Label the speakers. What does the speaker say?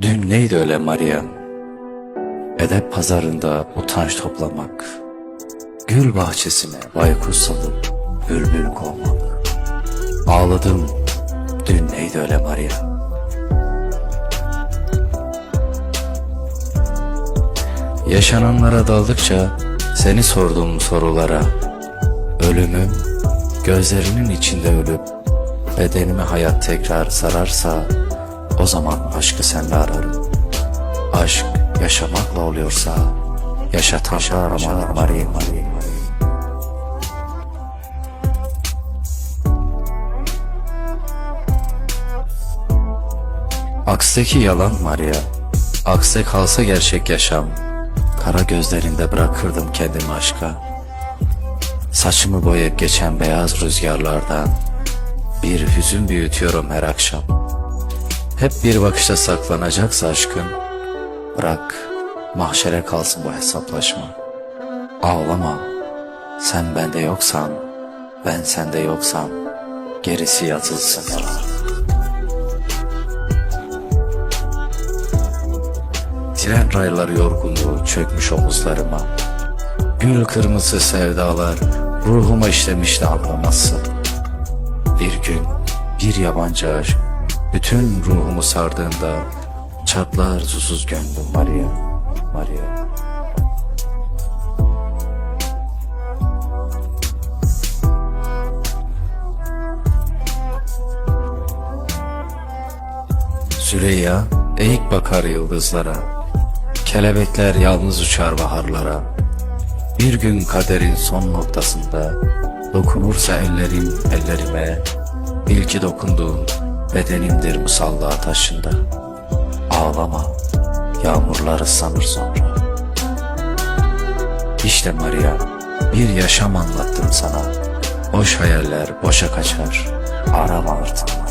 Speaker 1: Dün neydi öyle Maria? Edep pazarında utanç toplamak. Gül bahçesine baykuş salıp bülbül kovmak. Ağladım. Dün neydi öyle Maria? Yaşananlara daldıkça seni sorduğum sorulara Ölümüm gözlerinin içinde ölüp bedenimi hayat tekrar sararsa o zaman aşkı sende ararım. Aşk yaşamakla oluyorsa yaşatan aramak Maria Maria. Akstaki yalan Maria. Akse kalsa gerçek yaşam. Kara gözlerinde bırakırdım kendimi aşka. Saçımı boyayıp geçen beyaz rüzgarlardan bir hüzün büyütüyorum her akşam. Hep bir bakışta saklanacaksa aşkın, bırak mahşere kalsın bu hesaplaşma. Ağlama, sen bende yoksan, ben sende yoksam, gerisi yazılsın. Tren rayları yorgunluğu çökmüş omuzlarıma. Gül kırmızı sevdalar ruhuma işlemişti anlaması. Bir gün bir yabancı aşk bütün ruhumu sardığında çatlar susuz gönlüm Maria, Maria. Süreyya eğik bakar yıldızlara. Kelebekler yalnız uçar baharlara. Bir gün kaderin son noktasında dokunursa ellerim ellerime bil ki bedenimdir musalla taşında. Ağlama, yağmurlar ıslanır sonra. İşte Maria, bir yaşam anlattım sana. Boş hayaller boşa kaçar, arama artık.